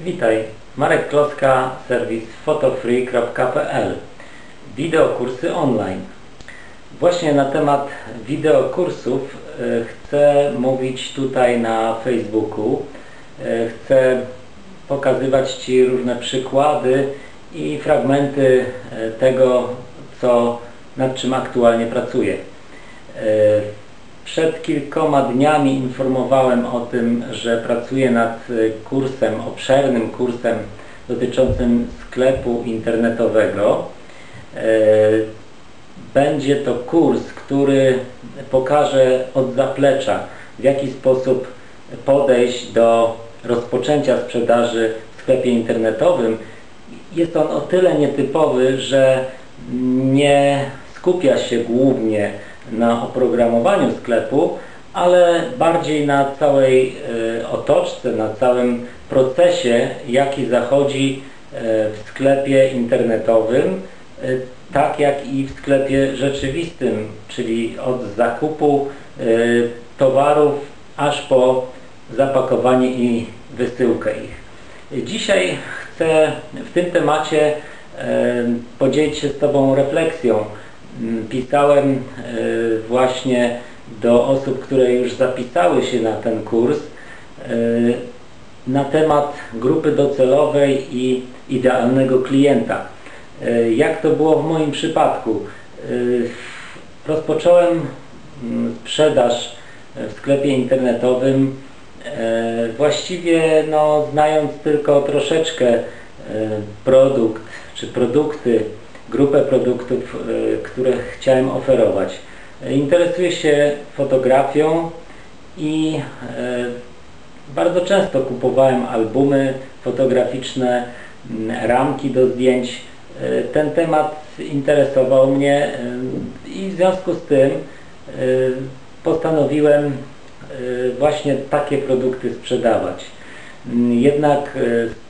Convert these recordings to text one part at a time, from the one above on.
Witaj, Marek Kloska, serwis photofree.pl Wideokursy online. Właśnie na temat wideokursów e, chcę mówić tutaj na Facebooku. E, chcę pokazywać Ci różne przykłady i fragmenty e, tego, co, nad czym aktualnie pracuję. Przed kilkoma dniami informowałem o tym, że pracuję nad kursem, obszernym kursem dotyczącym sklepu internetowego. Będzie to kurs, który pokaże od zaplecza, w jaki sposób podejść do rozpoczęcia sprzedaży w sklepie internetowym. Jest on o tyle nietypowy, że nie skupia się głównie na oprogramowaniu sklepu, ale bardziej na całej e, otoczce, na całym procesie, jaki zachodzi e, w sklepie internetowym, e, tak jak i w sklepie rzeczywistym, czyli od zakupu towarów aż po zapakowanie i wysyłkę ich. Dzisiaj chcę w tym temacie podzielić się z Tobą refleksją, pisałem e, właśnie do osób, które już zapisały się na ten kurs e, na temat grupy docelowej i idealnego klienta. E, jak to było w moim przypadku? Rozpocząłem mm, sprzedaż w sklepie internetowym właściwie no, znając tylko troszeczkę produkt czy produkty grupę produktów, e, które chciałem oferować. Interesuję się fotografią i e, bardzo często kupowałem albumy fotograficzne, ramki do zdjęć. E, ten temat interesował mnie i w związku z tym postanowiłem właśnie takie produkty sprzedawać. Jednak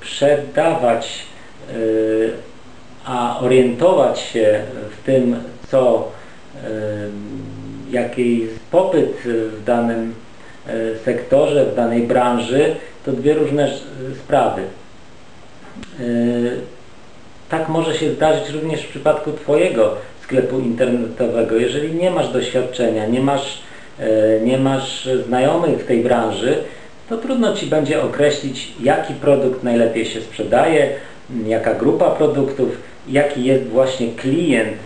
sprzedawać a orientować się w tym, co, jaki jest popyt w danym e, sektorze, w danej branży, to dwie różne sprawy. E, tak może się zdarzyć również w przypadku Twojego sklepu internetowego. Jeżeli nie masz doświadczenia, nie masz, e, nie masz znajomych w tej branży, to trudno Ci będzie określić, jaki produkt najlepiej się sprzedaje, jaka grupa produktów, jaki jest właśnie klient,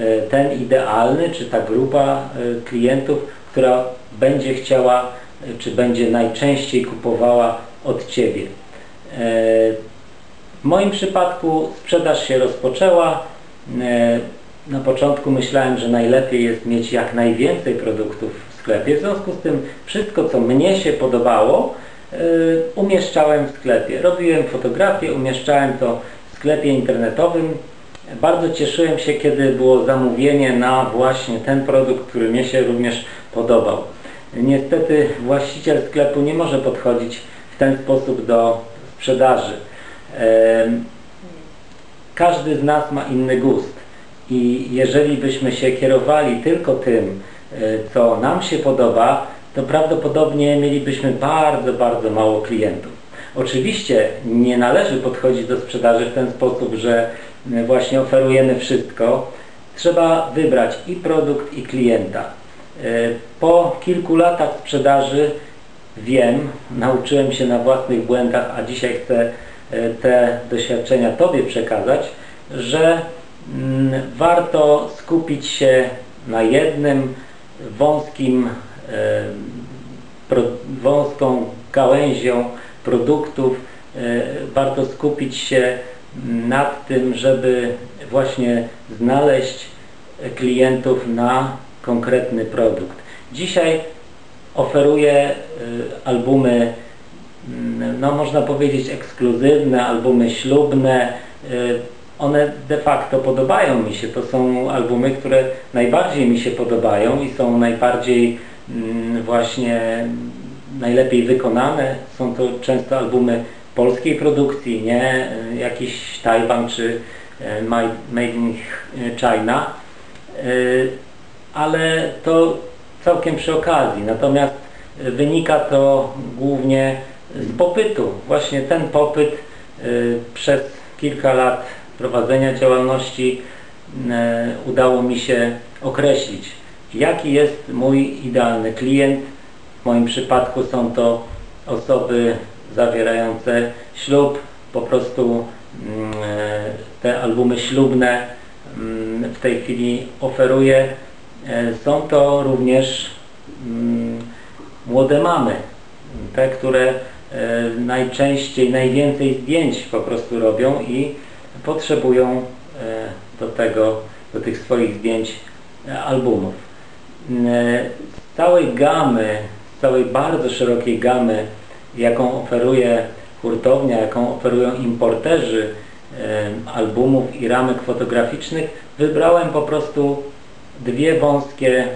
e, ten idealny, czy ta grupa e, klientów, która będzie chciała, e, czy będzie najczęściej kupowała od Ciebie. W moim przypadku sprzedaż się rozpoczęła. Na początku myślałem, że najlepiej jest mieć jak najwięcej produktów w sklepie. W związku z tym wszystko, co mnie się podobało, umieszczałem w sklepie. Robiłem fotografię, umieszczałem to sklepie internetowym. Bardzo cieszyłem się, kiedy było zamówienie na właśnie ten produkt, który mnie się również podobał. Niestety właściciel sklepu nie może podchodzić w ten sposób do sprzedaży. Każdy z nas ma inny gust i jeżeli byśmy się kierowali tylko tym, e, co nam się podoba, to prawdopodobnie mielibyśmy bardzo, bardzo mało klientów. Oczywiście nie należy podchodzić do sprzedaży w ten sposób, że właśnie oferujemy wszystko. Trzeba wybrać i produkt, i klienta. E, po kilku latach sprzedaży wiem, nauczyłem się na własnych błędach, a dzisiaj chcę e, te doświadczenia Tobie przekazać, że mm, warto skupić się na jednym wąskim, e, wąską gałęzią produktów. E, warto skupić się nad tym, żeby właśnie znaleźć klientów na konkretny produkt. Dzisiaj oferuję e, albumy, mm, no można powiedzieć ekskluzywne, albumy ślubne. E, one de facto podobają mi się. To są albumy, które najbardziej mi się podobają i są najbardziej mm, właśnie najlepiej wykonane. Są to często albumy polskiej produkcji, nie jakiś Tajwan czy e, Made in China. E, ale to całkiem przy okazji. Natomiast wynika to głównie z popytu. Właśnie ten popyt przez kilka lat prowadzenia działalności udało mi się określić, jaki jest mój idealny klient. W moim przypadku są to osoby zawierające ślub, po prostu mm, te albumy ślubne mm, w tej chwili oferuję. E, są to również mm, młode mamy, te, które e, najczęściej, najwięcej zdjęć po prostu robią i potrzebują e, do tego, do tych swoich zdjęć albumów. Z całej gamy, całej bardzo szerokiej gamy, jaką oferuje hurtownia, jaką oferują importerzy albumów i ramek fotograficznych, wybrałem po prostu dwie wąskie,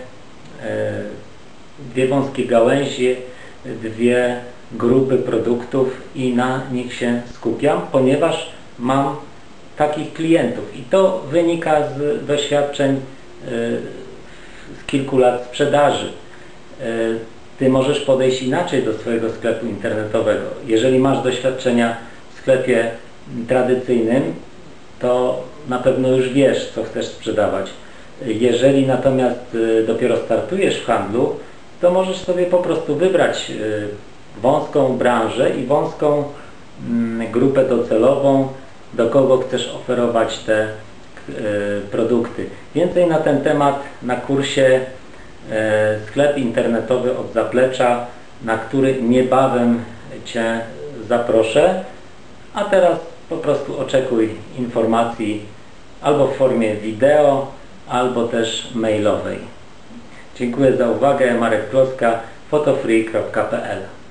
dwie wąskie gałęzie, dwie grupy produktów i na nich się skupiam, ponieważ mam takich klientów i to wynika z doświadczeń z kilku lat sprzedaży. Ty możesz podejść inaczej do swojego sklepu internetowego. Jeżeli masz doświadczenia w sklepie tradycyjnym, to na pewno już wiesz, co chcesz sprzedawać. Jeżeli natomiast y, dopiero startujesz w handlu, to możesz sobie po prostu wybrać y, wąską branżę i wąską mm, grupę docelową, do kogo chcesz oferować te y, produkty. Więcej na ten temat na kursie sklep internetowy od zaplecza, na który niebawem Cię zaproszę. A teraz po prostu oczekuj informacji albo w formie wideo, albo też mailowej. Dziękuję za uwagę. Marek Kloska, fotofree.pl